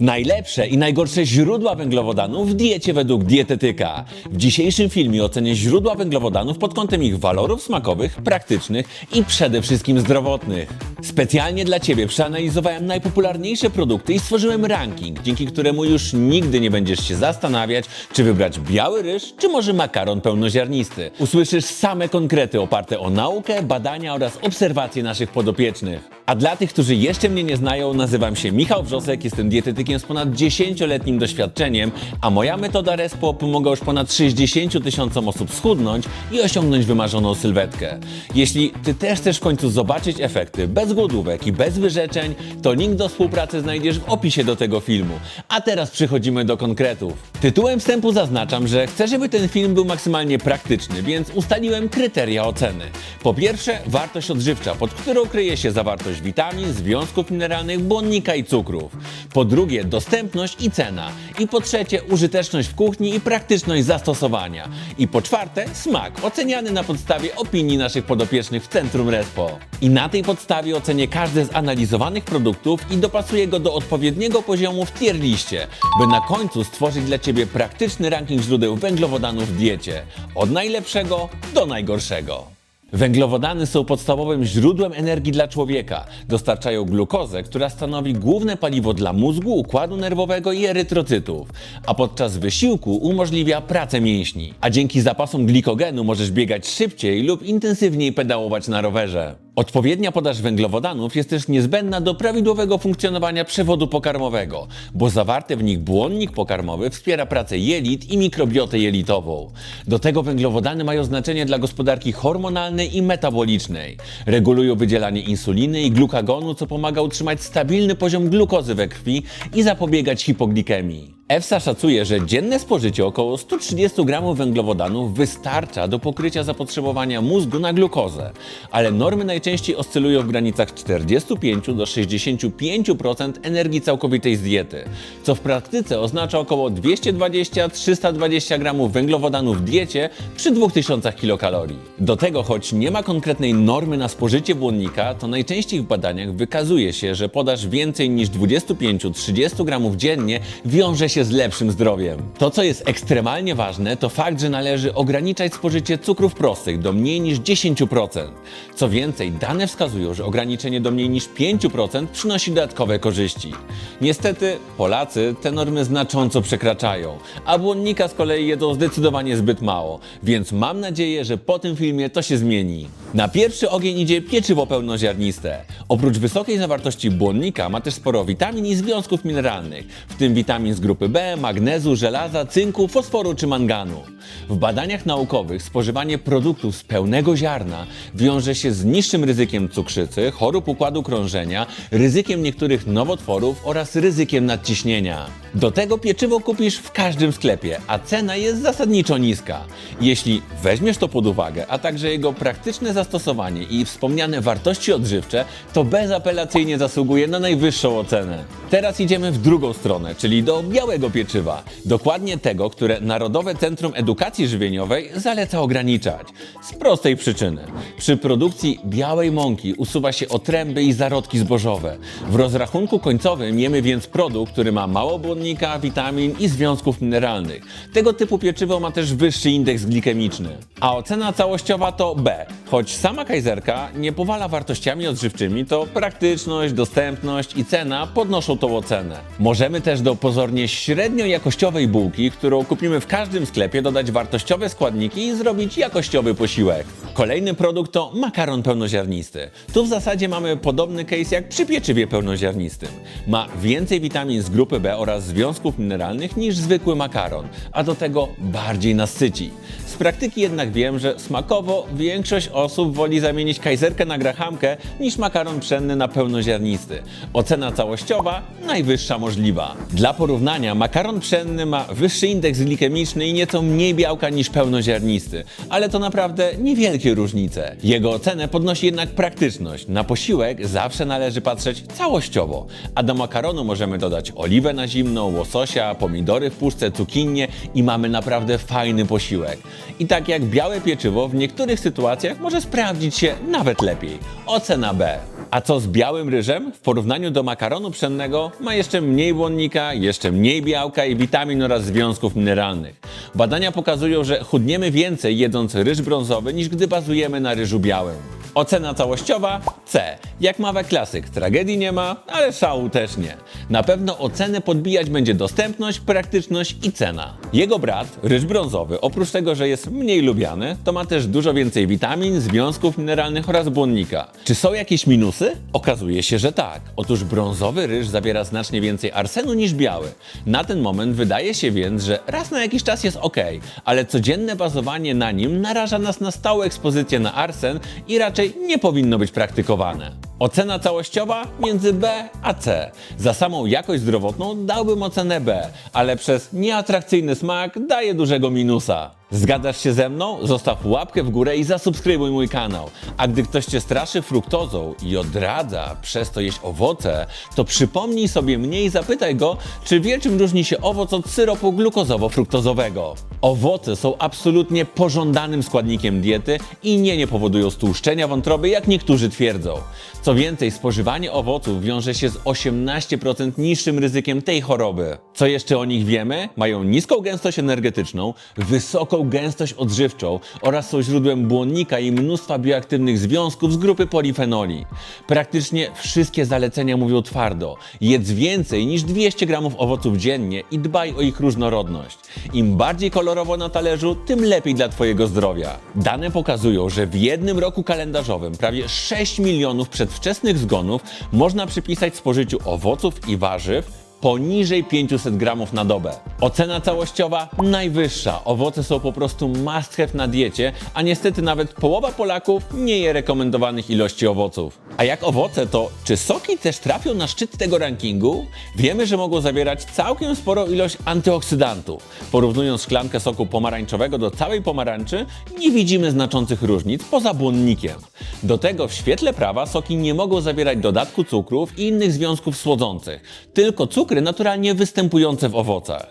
Najlepsze i najgorsze źródła węglowodanów w diecie według dietetyka. W dzisiejszym filmie ocenię źródła węglowodanów pod kątem ich walorów smakowych, praktycznych i przede wszystkim zdrowotnych. Specjalnie dla Ciebie przeanalizowałem najpopularniejsze produkty i stworzyłem ranking, dzięki któremu już nigdy nie będziesz się zastanawiać, czy wybrać biały ryż, czy może makaron pełnoziarnisty. Usłyszysz same konkrety oparte o naukę, badania oraz obserwacje naszych podopiecznych. A dla tych, którzy jeszcze mnie nie znają, nazywam się Michał Wrzosek, jestem dietetykiem z ponad 10-letnim doświadczeniem, a moja metoda RESPO pomaga już ponad 60 tysiącom osób schudnąć i osiągnąć wymarzoną sylwetkę. Jeśli Ty też chcesz w końcu zobaczyć efekty bez głodówek i bez wyrzeczeń, to link do współpracy znajdziesz w opisie do tego filmu. A teraz przechodzimy do konkretów. Tytułem wstępu zaznaczam, że chcę, żeby ten film był maksymalnie praktyczny, więc ustaliłem kryteria oceny. Po pierwsze, wartość odżywcza, pod którą kryje się zawartość witamin, związków mineralnych, błonnika i cukrów. Po drugie, dostępność i cena. I po trzecie, użyteczność w kuchni i praktyczność zastosowania. I po czwarte, smak, oceniany na podstawie opinii naszych podopiecznych w Centrum Respo. I na tej podstawie ocenię każdy z analizowanych produktów i dopasuję go do odpowiedniego poziomu w tier liście, by na końcu stworzyć dla Ciebie praktyczny ranking źródeł węglowodanów w diecie. Od najlepszego do najgorszego. Węglowodany są podstawowym źródłem energii dla człowieka. Dostarczają glukozę, która stanowi główne paliwo dla mózgu, układu nerwowego i erytrocytów, a podczas wysiłku umożliwia pracę mięśni. A dzięki zapasom glikogenu możesz biegać szybciej lub intensywniej pedałować na rowerze. Odpowiednia podaż węglowodanów jest też niezbędna do prawidłowego funkcjonowania przewodu pokarmowego, bo zawarty w nich błonnik pokarmowy wspiera pracę jelit i mikrobiotę jelitową. Do tego węglowodany mają znaczenie dla gospodarki hormonalnej i metabolicznej. Regulują wydzielanie insuliny i glukagonu, co pomaga utrzymać stabilny poziom glukozy we krwi i zapobiegać hipoglikemii. EFSA szacuje, że dzienne spożycie około 130 g węglowodanów wystarcza do pokrycia zapotrzebowania mózgu na glukozę, ale normy najczęściej oscylują w granicach 45 do 65% energii całkowitej z diety, co w praktyce oznacza około 220-320 g węglowodanów w diecie przy 2000 kilokalorii. Do tego, choć nie ma konkretnej normy na spożycie błonnika, to najczęściej w badaniach wykazuje się, że podaż więcej niż 25-30 g dziennie wiąże się z lepszym zdrowiem. To, co jest ekstremalnie ważne, to fakt, że należy ograniczać spożycie cukrów prostych do mniej niż 10%. Co więcej, dane wskazują, że ograniczenie do mniej niż 5% przynosi dodatkowe korzyści. Niestety, Polacy te normy znacząco przekraczają, a błonnika z kolei jedzą zdecydowanie zbyt mało, więc mam nadzieję, że po tym filmie to się zmieni. Na pierwszy ogień idzie pieczywo pełnoziarniste. Oprócz wysokiej zawartości błonnika ma też sporo witamin i związków mineralnych, w tym witamin z grupy B, magnezu, żelaza, cynku, fosforu czy manganu. W badaniach naukowych spożywanie produktów z pełnego ziarna wiąże się z niższym ryzykiem cukrzycy, chorób układu krążenia, ryzykiem niektórych nowotworów oraz ryzykiem nadciśnienia. Do tego pieczywo kupisz w każdym sklepie, a cena jest zasadniczo niska. Jeśli weźmiesz to pod uwagę, a także jego praktyczne zastosowanie i wspomniane wartości odżywcze, to bezapelacyjnie zasługuje na najwyższą ocenę. Teraz idziemy w drugą stronę, czyli do białego pieczywa. Dokładnie tego, które Narodowe Centrum Edukacji Żywieniowej zaleca ograniczać. Z prostej przyczyny. Przy produkcji białej mąki usuwa się otręby i zarodki zbożowe. W rozrachunku końcowym jemy więc produkt, który ma mało błonnika, witamin i związków mineralnych. Tego typu pieczywo ma też wyższy indeks glikemiczny. A ocena całościowa to B. Choć sama kajzerka nie powala wartościami odżywczymi, to praktyczność, dostępność i cena podnoszą tą ocenę. Możemy też do pozornie średnio jakościowej bułki, którą kupimy w każdym sklepie, dodać wartościowe składniki i zrobić jakościowy posiłek. Kolejny produkt to makaron pełnoziarnisty. Tu w zasadzie mamy podobny case jak przy pieczywie pełnoziarnistym. Ma więcej witamin z grupy B oraz związków mineralnych niż zwykły makaron, a do tego bardziej nas syci. Z praktyki jednak wiem, że smakowo większość osób woli zamienić kajzerkę na grahamkę niż makaron pszenny na pełnoziarnisty. Ocena całościowa najwyższa możliwa. Dla porównania makaron pszenny ma wyższy indeks glikemiczny i nieco mniej białka niż pełnoziarnisty, ale to naprawdę niewielkie różnice. Jego ocenę podnosi jednak praktyczność. Na posiłek zawsze należy patrzeć całościowo, a do makaronu możemy dodać oliwę na zimno, łososia, pomidory w puszce, cukinię i mamy naprawdę fajny posiłek. I tak jak białe pieczywo w niektórych sytuacjach może sprawdzić się nawet lepiej. Ocena B. A co z białym ryżem? W porównaniu do makaronu pszennego ma jeszcze mniej błonnika, jeszcze mniej białka i witamin oraz związków mineralnych. Badania pokazują, że chudniemy więcej jedząc ryż brązowy niż gdy bazujemy na ryżu białym. Ocena całościowa C. Jak mawia klasyk, tragedii nie ma, ale szału też nie. Na pewno ocenę podbijać będzie dostępność, praktyczność i cena. Jego brat, ryż brązowy, oprócz tego, że jest mniej lubiany, to ma też dużo więcej witamin, związków mineralnych oraz błonnika. Czy są jakieś minusy? Okazuje się, że tak. Otóż brązowy ryż zawiera znacznie więcej arsenu niż biały. Na ten moment wydaje się więc, że raz na jakiś czas jest ok, ale codzienne bazowanie na nim naraża nas na stałą ekspozycję na arsen i raczej nie powinno być praktykowane. Ocena całościowa między B a C. Za samą jakość zdrowotną dałbym ocenę B, ale przez nieatrakcyjny smak daję dużego minusa. Zgadzasz się ze mną? Zostaw łapkę w górę i zasubskrybuj mój kanał. A gdy ktoś cię straszy fruktozą i odradza przez to jeść owoce, to przypomnij sobie mnie i zapytaj go, czy wie czym różni się owoc od syropu glukozowo-fruktozowego. Owoce są absolutnie pożądanym składnikiem diety i nie, nie powodują stłuszczenia wątroby, jak niektórzy twierdzą. Co więcej, spożywanie owoców wiąże się z 18% niższym ryzykiem tej choroby. Co jeszcze o nich wiemy? Mają niską gęstość energetyczną, wysoką gęstość odżywczą oraz są źródłem błonnika i mnóstwa bioaktywnych związków z grupy polifenoli. Praktycznie wszystkie zalecenia mówią twardo. Jedz więcej niż 200 gramów owoców dziennie i dbaj o ich różnorodność. Im bardziej kolorowo na talerzu, tym lepiej dla Twojego zdrowia. Dane pokazują, że w jednym roku kalendarzowym prawie 6 milionów przedwczesnych zgonów można przypisać spożyciu owoców i warzyw poniżej 500 gramów na dobę. Ocena całościowa najwyższa. Owoce są po prostu must have na diecie, a niestety nawet połowa Polaków nie je rekomendowanych ilości owoców. A jak owoce, to czy soki też trafią na szczyt tego rankingu? Wiemy, że mogą zawierać całkiem sporą ilość antyoksydantów. Porównując szklankę soku pomarańczowego do całej pomarańczy, nie widzimy znaczących różnic poza błonnikiem. Do tego w świetle prawa soki nie mogą zawierać dodatku cukrów i innych związków słodzących, tylko cukry naturalnie występujące w owocach.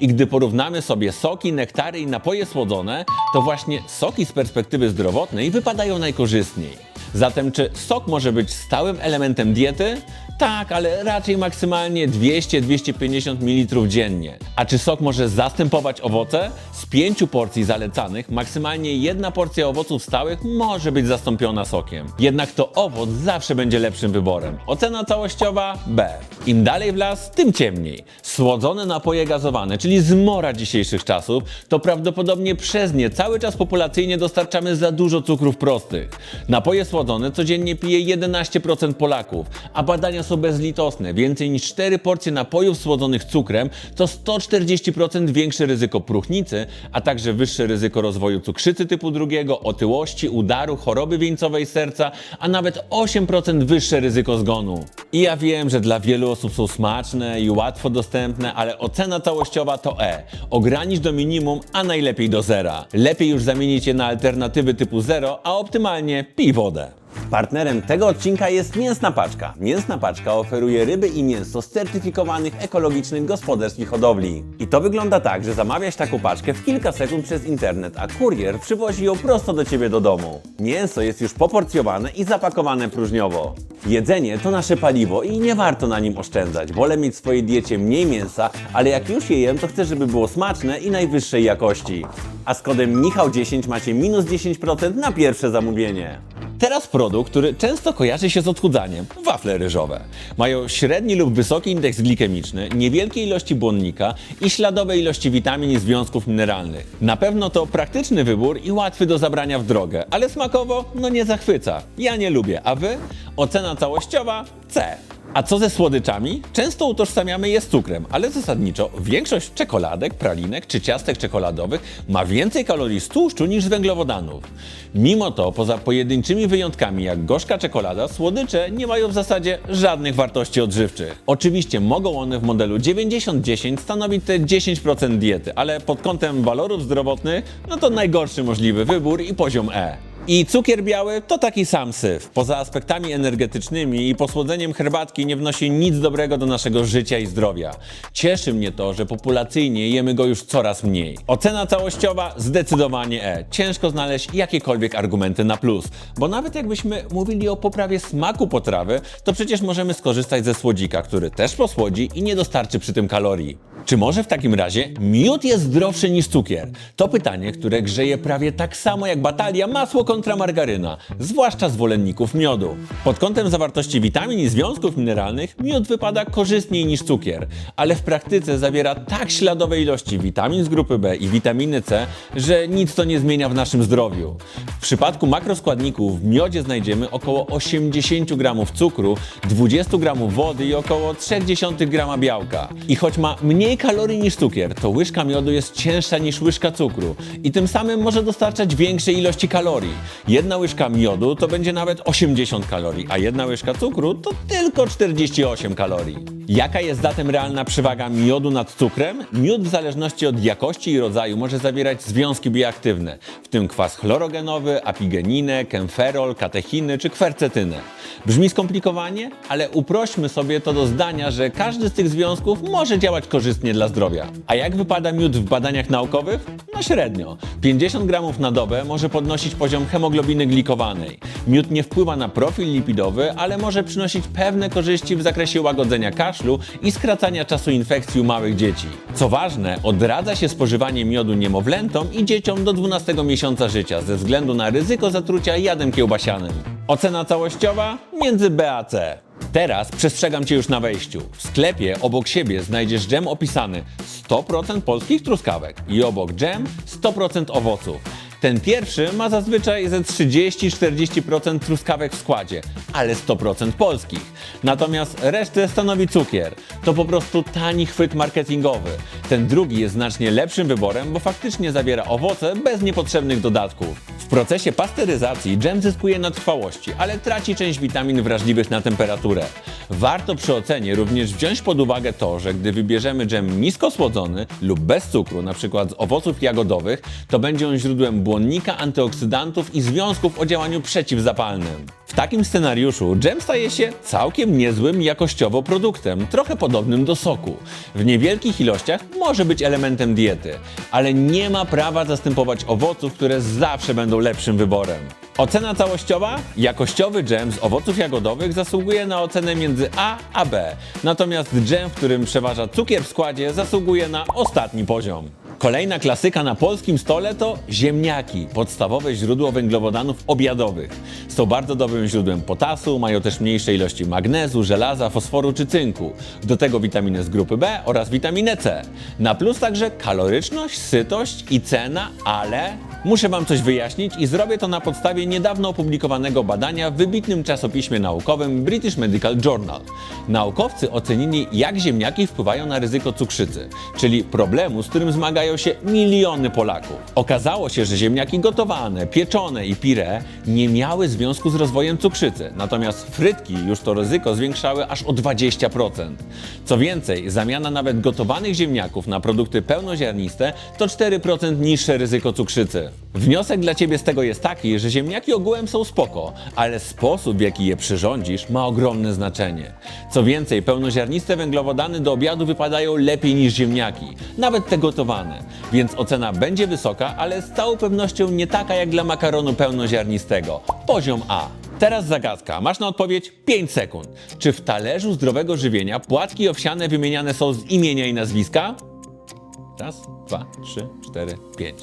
I gdy porównamy sobie soki, nektary i napoje słodzone, to właśnie soki z perspektywy zdrowotnej wypadają najkorzystniej. Zatem czy sok może być stałym elementem diety? Tak, ale raczej maksymalnie 200-250 ml dziennie. A czy sok może zastępować owoce? Z pięciu porcji zalecanych maksymalnie jedna porcja owoców stałych może być zastąpiona sokiem. Jednak to owoc zawsze będzie lepszym wyborem. Ocena całościowa B. Im dalej w las, tym ciemniej. Słodzone napoje gazowane, czyli zmora dzisiejszych czasów, to prawdopodobnie przez nie cały czas populacyjnie dostarczamy za dużo cukrów prostych. Napoje słodzone codziennie pije 11% Polaków, a badania są bezlitosne. Więcej niż 4 porcje napojów słodzonych cukrem to 140% większe ryzyko próchnicy, a także wyższe ryzyko rozwoju cukrzycy typu drugiego, otyłości, udaru, choroby wieńcowej serca, a nawet 8% wyższe ryzyko zgonu. I ja wiem, że dla wielu osób są smaczne i łatwo dostępne, ale ocena całościowa to E. Ogranicz do minimum, a najlepiej do zera. Lepiej już zamienić je na alternatywy typu zero, a optymalnie pij wodę. Partnerem tego odcinka jest Mięsna Paczka. Mięsna Paczka oferuje ryby i mięso z certyfikowanych ekologicznych gospodarstw i hodowli. I to wygląda tak, że zamawiasz taką paczkę w kilka sekund przez internet, a kurier przywozi ją prosto do Ciebie do domu. Mięso jest już poporcjowane i zapakowane próżniowo. Jedzenie to nasze paliwo i nie warto na nim oszczędzać. Wolę mieć w swojej diecie mniej mięsa, ale jak już je jem, to chcę, żeby było smaczne i najwyższej jakości. A z kodem Michał10 macie minus 10% na pierwsze zamówienie. Teraz produkt, który często kojarzy się z odchudzaniem. Wafle ryżowe. Mają średni lub wysoki indeks glikemiczny, niewielkie ilości błonnika i śladowe ilości witamin i związków mineralnych. Na pewno to praktyczny wybór i łatwy do zabrania w drogę, ale smakowo no nie zachwyca. Ja nie lubię, a wy? Ocena całościowa C. A co ze słodyczami? Często utożsamiamy je z cukrem, ale zasadniczo większość czekoladek, pralinek czy ciastek czekoladowych ma więcej kalorii z tłuszczu niż z węglowodanów. Mimo to, poza pojedynczymi wyjątkami jak gorzka czekolada, słodycze nie mają w zasadzie żadnych wartości odżywczych. Oczywiście mogą one w modelu 90-10 stanowić te 10% diety, ale pod kątem walorów zdrowotnych, no to najgorszy możliwy wybór i poziom E. I cukier biały to taki sam syf. Poza aspektami energetycznymi i posłodzeniem herbatki nie wnosi nic dobrego do naszego życia i zdrowia. Cieszy mnie to, że populacyjnie jemy go już coraz mniej. Ocena całościowa zdecydowanie E. Ciężko znaleźć jakiekolwiek argumenty na plus, bo nawet jakbyśmy mówili o poprawie smaku potrawy, to przecież możemy skorzystać ze słodzika, który też posłodzi i nie dostarczy przy tym kalorii. Czy może w takim razie miód jest zdrowszy niż cukier? To pytanie, które grzeje prawie tak samo jak batalia masło kontra margaryna, zwłaszcza zwolenników miodu. Pod kątem zawartości witamin i związków mineralnych miód wypada korzystniej niż cukier, ale w praktyce zawiera tak śladowe ilości witamin z grupy B i witaminy C, że nic to nie zmienia w naszym zdrowiu. W przypadku makroskładników w miodzie znajdziemy około 80 gramów cukru, 20 gramów wody i około 0,3 grama białka. I choć ma mniej kalorii niż cukier, to łyżka miodu jest cięższa niż łyżka cukru i tym samym może dostarczać większej ilości kalorii. Jedna łyżka miodu to będzie nawet 80 kalorii, a jedna łyżka cukru to tylko 48 kalorii. Jaka jest zatem realna przewaga miodu nad cukrem? Miód w zależności od jakości i rodzaju może zawierać związki bioaktywne, w tym kwas chlorogenowy, apigeninę, kemferol, katechiny czy kwercetynę. Brzmi skomplikowanie, ale uprośćmy sobie to do zdania, że każdy z tych związków może działać korzystnie dla zdrowia. A jak wypada miód w badaniach naukowych? No średnio. 50 gramów na dobę może podnosić poziom hemoglobiny glikowanej. Miód nie wpływa na profil lipidowy, ale może przynosić pewne korzyści w zakresie łagodzenia kaszlu i skracania czasu infekcji u małych dzieci. Co ważne, odradza się spożywanie miodu niemowlętom i dzieciom do 12 miesiąca życia ze względu na ryzyko zatrucia jadem kiełbasianym. Ocena całościowa między B a C. Teraz przestrzegam Cię już na wejściu. W sklepie obok siebie znajdziesz dżem opisany 100% polskich truskawek i obok dżem 100% owoców. Ten pierwszy ma zazwyczaj ze 30-40% truskawek w składzie, ale 100% polskich. Natomiast resztę stanowi cukier. To po prostu tani chwyt marketingowy. Ten drugi jest znacznie lepszym wyborem, bo faktycznie zawiera owoce bez niepotrzebnych dodatków. W procesie pasteryzacji dżem zyskuje na trwałości, ale traci część witamin wrażliwych na temperaturę. Warto przy ocenie również wziąć pod uwagę to, że gdy wybierzemy dżem nisko słodzony lub bez cukru, np. z owoców jagodowych, to będzie on źródłem błonnika, antyoksydantów i związków o działaniu przeciwzapalnym. W takim scenariuszu dżem staje się całkiem niezłym jakościowo produktem, trochę podobnym do soku. W niewielkich ilościach może być elementem diety, ale nie ma prawa zastępować owoców, które zawsze będą lepszym wyborem. Ocena całościowa? Jakościowy dżem z owoców jagodowych zasługuje na ocenę między A a B, natomiast dżem, w którym przeważa cukier w składzie, zasługuje na ostatni poziom. Kolejna klasyka na polskim stole to ziemniaki, podstawowe źródło węglowodanów obiadowych. Są bardzo dobrym źródłem potasu, mają też mniejsze ilości magnezu, żelaza, fosforu czy cynku. Do tego witaminy z grupy B oraz witaminę C. Na plus także kaloryczność, sytość i cena, ale Muszę Wam coś wyjaśnić i zrobię to na podstawie niedawno opublikowanego badania w wybitnym czasopiśmie naukowym British Medical Journal. Naukowcy ocenili, jak ziemniaki wpływają na ryzyko cukrzycy, czyli problemu, z którym zmagają się miliony Polaków. Okazało się, że ziemniaki gotowane, pieczone i pire nie miały związku z rozwojem cukrzycy, natomiast frytki już to ryzyko zwiększały aż o 20%. Co więcej, zamiana nawet gotowanych ziemniaków na produkty pełnoziarniste to 4% niższe ryzyko cukrzycy. Wniosek dla Ciebie z tego jest taki, że ziemniaki ogółem są spoko, ale sposób w jaki je przyrządzisz ma ogromne znaczenie. Co więcej, pełnoziarniste węglowodany do obiadu wypadają lepiej niż ziemniaki, nawet te gotowane, więc ocena będzie wysoka, ale z całą pewnością nie taka jak dla makaronu pełnoziarnistego. Poziom A. Teraz zagadka. Masz na odpowiedź 5 sekund. Czy w talerzu zdrowego żywienia płatki owsiane wymieniane są z imienia i nazwiska? Raz, dwa, trzy, cztery, pięć.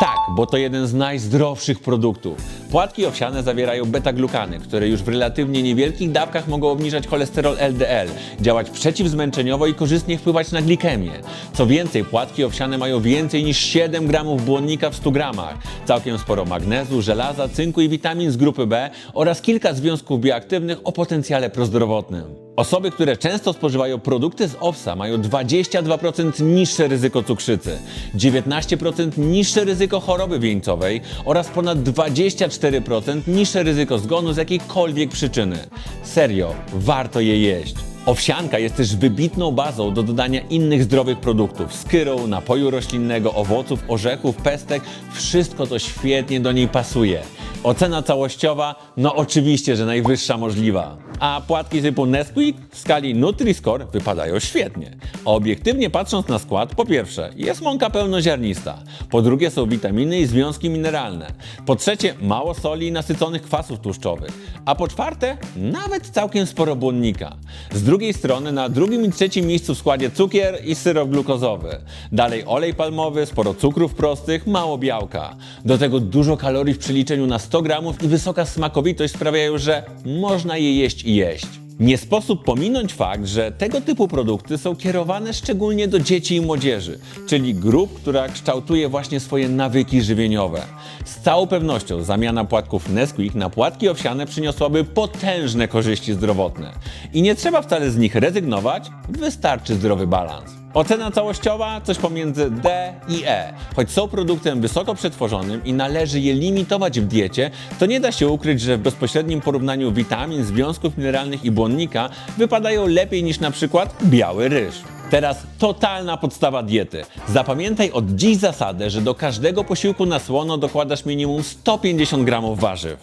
Tak, bo to jeden z najzdrowszych produktów. Płatki owsiane zawierają beta-glukany, które już w relatywnie niewielkich dawkach mogą obniżać cholesterol LDL, działać przeciwzmęczeniowo i korzystnie wpływać na glikemię. Co więcej, płatki owsiane mają więcej niż 7 gramów błonnika w 100 gramach, całkiem sporo magnezu, żelaza, cynku i witamin z grupy B oraz kilka związków bioaktywnych o potencjale prozdrowotnym. Osoby, które często spożywają produkty z owsa mają 22% niższe ryzyko cukrzycy, 19% niższe ryzyko choroby wieńcowej oraz ponad 24% niższe ryzyko zgonu z jakiejkolwiek przyczyny. Serio, warto je jeść. Owsianka jest też wybitną bazą do dodania innych zdrowych produktów: skyru, napoju roślinnego, owoców, orzechów, pestek. Wszystko to świetnie do niej pasuje. Ocena całościowa, no oczywiście, że najwyższa możliwa. A płatki typu Nesquik w skali Nutri-Score wypadają świetnie. Obiektywnie patrząc na skład, po pierwsze, jest mąka pełnoziarnista. Po drugie, są witaminy i związki mineralne. Po trzecie, mało soli i nasyconych kwasów tłuszczowych. A po czwarte, nawet całkiem sporo błonnika. Z drugiej strony, na drugim i trzecim miejscu w składzie cukier i syrop glukozowy. Dalej olej palmowy, sporo cukrów prostych, mało białka. Do tego dużo kalorii w przeliczeniu na 100 gramów i wysoka smakowitość sprawiają, że można je jeść i jeść. Nie sposób pominąć fakt, że tego typu produkty są kierowane szczególnie do dzieci i młodzieży, czyli grup, która kształtuje właśnie swoje nawyki żywieniowe. Z całą pewnością zamiana płatków Nesquik na płatki owsiane przyniosłaby potężne korzyści zdrowotne. I nie trzeba wcale z nich rezygnować, wystarczy zdrowy balans. Ocena całościowa coś pomiędzy D i E. Choć są produktem wysoko przetworzonym i należy je limitować w diecie, to nie da się ukryć, że w bezpośrednim porównaniu witamin, związków mineralnych i błonnika wypadają lepiej niż na przykład biały ryż. Teraz totalna podstawa diety. Zapamiętaj od dziś zasadę, że do każdego posiłku na słono dokładasz minimum 150 gramów warzyw.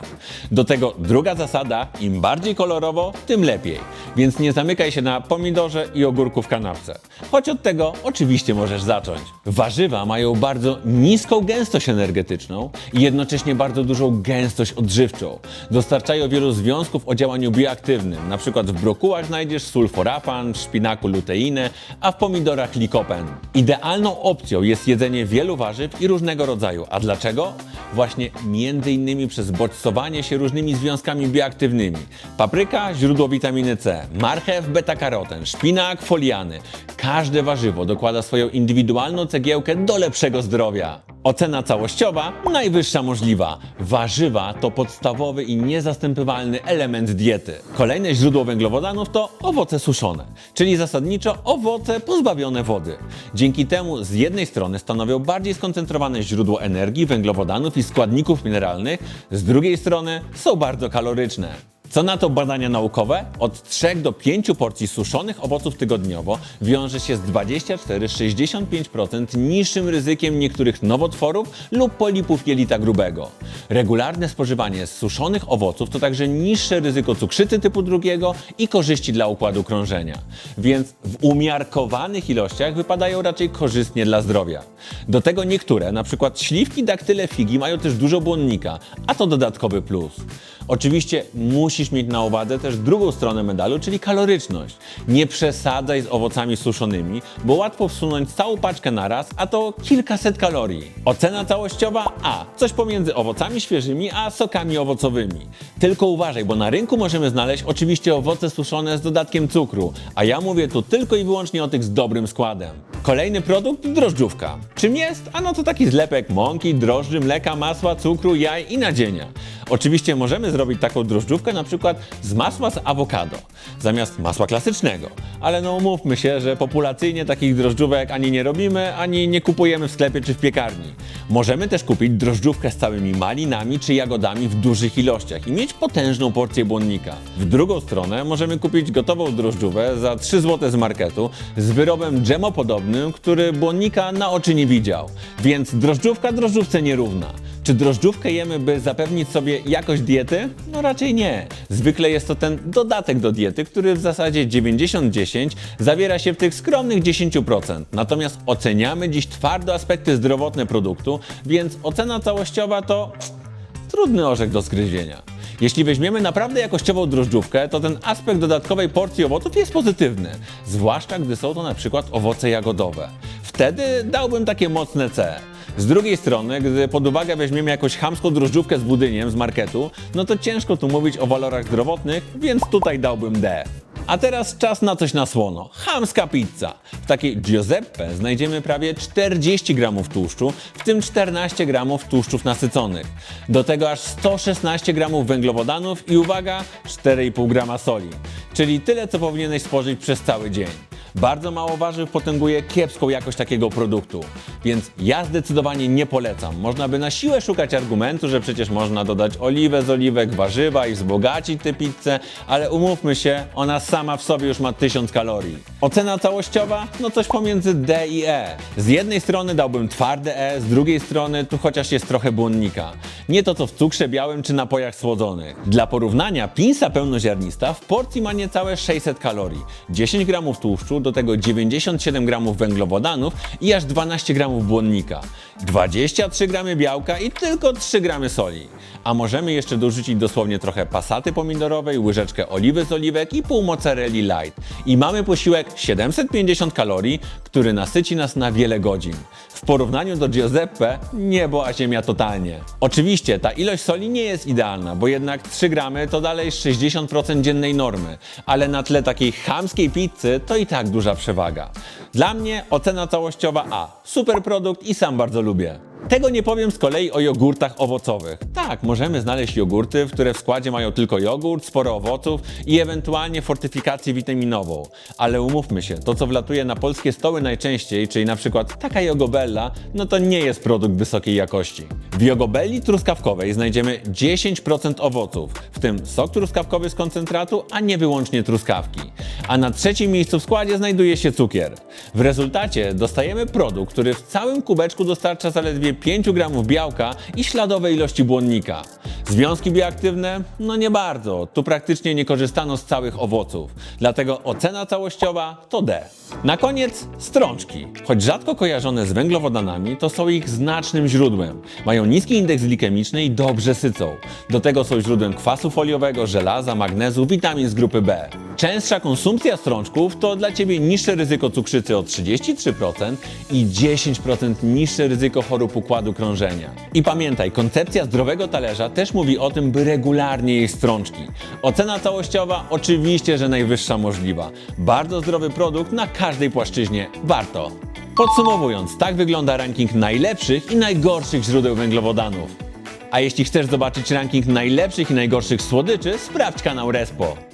Do tego druga zasada, im bardziej kolorowo, tym lepiej. Więc nie zamykaj się na pomidorze i ogórku w kanapce. Choć od tego oczywiście możesz zacząć. Warzywa mają bardzo niską gęstość energetyczną i jednocześnie bardzo dużą gęstość odżywczą. Dostarczają wielu związków o działaniu bioaktywnym. Na przykład w brokułach znajdziesz sulforafan, szpinaku luteinę, a w pomidorach likopen. Idealną opcją jest jedzenie wielu warzyw i różnego rodzaju. A dlaczego? Właśnie między innymi przez bodźcowanie się różnymi związkami bioaktywnymi. Papryka, źródło witaminy C, marchew, beta-karoten, szpinak, foliany. Każde warzywo dokłada swoją indywidualną cegiełkę do lepszego zdrowia. Ocena całościowa najwyższa możliwa. Warzywa to podstawowy i niezastępowalny element diety. Kolejne źródło węglowodanów to owoce suszone, czyli zasadniczo owoce pozbawione wody. Dzięki temu z jednej strony stanowią bardziej skoncentrowane źródło energii, węglowodanów i składników mineralnych, z drugiej strony są bardzo kaloryczne. Co na to badania naukowe? Od 3 do 5 porcji suszonych owoców tygodniowo wiąże się z 24-65% niższym ryzykiem niektórych nowotworów lub polipów jelita grubego. Regularne spożywanie suszonych owoców to także niższe ryzyko cukrzycy typu drugiego i korzyści dla układu krążenia. Więc w umiarkowanych ilościach wypadają raczej korzystnie dla zdrowia. Do tego niektóre, przykład śliwki, daktyle, figi mają też dużo błonnika, a to dodatkowy plus. Oczywiście musisz mieć na uwadze też drugą stronę medalu, czyli kaloryczność. Nie przesadzaj z owocami suszonymi, bo łatwo wsunąć całą paczkę naraz, a to kilkaset kalorii. Ocena całościowa A. Coś pomiędzy owocami świeżymi a sokami owocowymi. Tylko uważaj, bo na rynku możemy znaleźć oczywiście owoce suszone z dodatkiem cukru, a ja mówię tu tylko i wyłącznie o tych z dobrym składem. Kolejny produkt drożdżówka. Czym jest? Ano to taki zlepek mąki, drożdży, mleka, masła, cukru, jaj i nadzienia. Oczywiście możemy zrobić taką drożdżówkę na przykład z masła z awokado, zamiast masła klasycznego. Ale no umówmy się, że populacyjnie takich drożdżówek ani nie robimy, ani nie kupujemy w sklepie czy w piekarni. Możemy też kupić drożdżówkę z całymi malinami czy jagodami w dużych ilościach i mieć potężną porcję błonnika. W drugą stronę możemy kupić gotową drożdżówę za 3 zł z marketu z wyrobem dżemopodobnym, który błonnika na oczy nie widział. Więc drożdżówka drożdżówce nierówna. Czy drożdżówkę jemy, by zapewnić sobie jakość diety? No raczej nie. Zwykle jest to ten dodatek do diety, który w zasadzie 90-10 zawiera się w tych skromnych 10%. Natomiast oceniamy dziś twardo aspekty zdrowotne produktu, więc ocena całościowa to trudny orzech do zgryzienia. Jeśli weźmiemy naprawdę jakościową drożdżówkę, to ten aspekt dodatkowej porcji owoców jest pozytywny, zwłaszcza gdy są to na przykład owoce jagodowe. Wtedy dałbym takie mocne C. Z drugiej strony, gdy pod uwagę weźmiemy jakąś chamską drożdżówkę z budyniem z marketu, no to ciężko tu mówić o walorach zdrowotnych, więc tutaj dałbym D. A teraz czas na coś na słono. Chamska pizza. W takiej Giuseppe znajdziemy prawie 40 gramów tłuszczu, w tym 14 gramów tłuszczów nasyconych. Do tego aż 116 gramów węglowodanów i uwaga, 4,5 grama soli. Czyli tyle, co powinieneś spożyć przez cały dzień. Bardzo mało warzyw potęguje kiepską jakość takiego produktu. Więc ja zdecydowanie nie polecam. Można by na siłę szukać argumentu, że przecież można dodać oliwę z oliwek, warzywa i wzbogacić tę pizzę, ale umówmy się, ona sama w sobie już ma 1000 kalorii. Ocena całościowa? No coś pomiędzy D i E. Z jednej strony dałbym twarde E, z drugiej strony tu chociaż jest trochę błonnika. Nie to co w cukrze białym czy napojach słodzonych. Dla porównania pinsa pełnoziarnista w porcji ma niecałe 600 kalorii, 10 gramów tłuszczu, do tego 97 gramów węglowodanów i aż 12 gramów błonnika, 23 gramy białka i tylko 3 gramy soli. A możemy jeszcze dorzucić dosłownie trochę pasaty pomidorowej, łyżeczkę oliwy z oliwek i pół mozzarelli light. I mamy posiłek 750 kalorii, który nasyci nas na wiele godzin. W porównaniu do Giuseppe niebo a ziemia totalnie. Oczywiście ta ilość soli nie jest idealna, bo jednak 3 gramy to dalej 60% dziennej normy, ale na tle takiej chamskiej pizzy to i tak duża przewaga. Dla mnie ocena całościowa A. Super produkt i sam bardzo lubię. Tego nie powiem z kolei o jogurtach owocowych. Tak, możemy znaleźć jogurty, które w składzie mają tylko jogurt, sporo owoców i ewentualnie fortyfikację witaminową. Ale umówmy się, to co wlatuje na polskie stoły najczęściej, czyli na przykład taka jogobella, no to nie jest produkt wysokiej jakości. W jogobelli truskawkowej znajdziemy 10% owoców, w tym sok truskawkowy z koncentratu, a nie wyłącznie truskawki. A na trzecim miejscu w składzie znajduje się cukier. W rezultacie dostajemy produkt, który w całym kubeczku dostarcza zaledwie 5 gramów białka i śladowe ilości błonnika. Związki bioaktywne? No nie bardzo. Tu praktycznie nie korzystano z całych owoców. Dlatego ocena całościowa to D. Na koniec strączki. Choć rzadko kojarzone z węglowodanami, to są ich znacznym źródłem. Mają niski indeks glikemiczny i dobrze sycą. Do tego są źródłem kwasu foliowego, żelaza, magnezu, witamin z grupy B. Częstsza konsumpcja strączków to dla Ciebie niższe ryzyko cukrzycy o 33% i 10% niższe ryzyko chorób układu krążenia. I pamiętaj, koncepcja zdrowego talerza też mówi o tym, by regularnie jeść strączki. Ocena całościowa oczywiście, że najwyższa możliwa. Bardzo zdrowy produkt na każdej płaszczyźnie. Warto! Podsumowując, tak wygląda ranking najlepszych i najgorszych źródeł węglowodanów. A jeśli chcesz zobaczyć ranking najlepszych i najgorszych słodyczy, sprawdź kanał Respo.